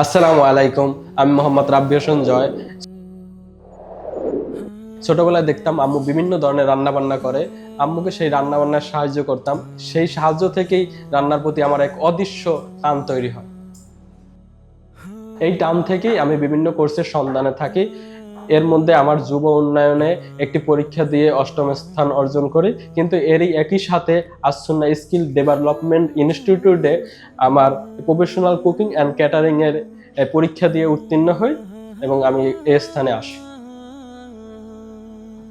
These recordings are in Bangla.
আসসালামু আলাইকুম, আমি মোহাম্মদ রাব্বি হোসেন জয়। ছোটবেলায় দেখতাম আম্মু বিভিন্ন ধরনের রান্না বান্না করে। আম্মুকে সেই রান্না বান্নার সাহায্য করতাম। সেই সাহায্য থেকেই রান্নার প্রতি আমার এক অদৃশ্য টান তৈরি হয়। এই টান থেকেই আমি বিভিন্ন কোর্সের সন্ধানে থাকি। এর মধ্যে আমার যুব উন্নয়নে একটি পরীক্ষা দিয়ে অষ্টম স্থান অর্জন করি। কিন্তু এরই একই সাথে আসুন্না স্কিল ডেভেলপমেন্ট ইনস্টিটিউটে আমার প্রফেশনাল কুকিং অ্যান্ড ক্যাটারিংয়ের পরীক্ষা দিয়ে উত্তীর্ণ হই এবং আমি এ স্থানে আসি।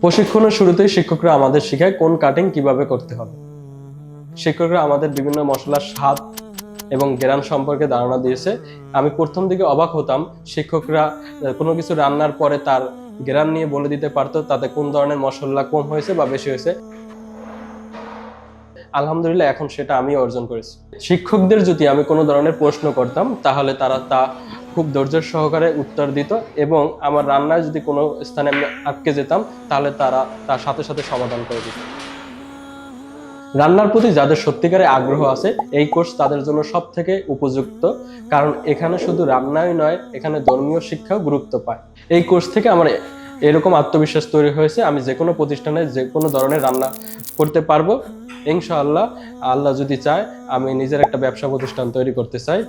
প্রশিক্ষণের শুরুতেই শিক্ষকরা আমাদের শেখায় কোন কাটিং কীভাবে করতে হবে। শিক্ষকরা আমাদের বিভিন্ন মশলার স্বাদ এবং গ্রান সম্পর্কে ধারণা দিয়েছে। আমি প্রথম দিকে অবাক হতাম, শিক্ষকরা কোনো কিছু রান্নার পরে তার গ্রান নিয়ে বলে দিতে পারতো তাতে কোন ধরনের মশলা কম হয়েছে বা বেশি হয়েছে। আলহামদুলিল্লাহ, এখন সেটা আমি অর্জন করেছি। শিক্ষকদের যদি আমি কোনো ধরনের প্রশ্ন করতাম, তাহলে তারা তা খুব ধৈর্যের সহকারে উত্তর দিত এবং আমার রান্নায় যদি কোনো স্থানে আমি আটকে যেতাম, তাহলে তারা তার সাথে সাথে সমাধান করে দিত। রান্নার প্রতি যাদের সত্যিকারে আগ্রহ আছে, এই কোর্স তাদের জন্য সব থেকে উপযুক্ত। কারণ এখানে শুধু রান্নাই নয়, এখানে ধর্মীয় শিক্ষাও গুরুত্ব পায়। এই কোর্স থেকে আমার এরকম আত্মবিশ্বাস তৈরি হয়েছে, আমি যে কোনো প্রতিষ্ঠানে যে কোনো ধরনের রান্না করতে পারব। ইনশাআল্লাহ, আল্লাহ যদি চায়, আমি নিজের একটা ব্যবসা প্রতিষ্ঠান তৈরি করতে চাই।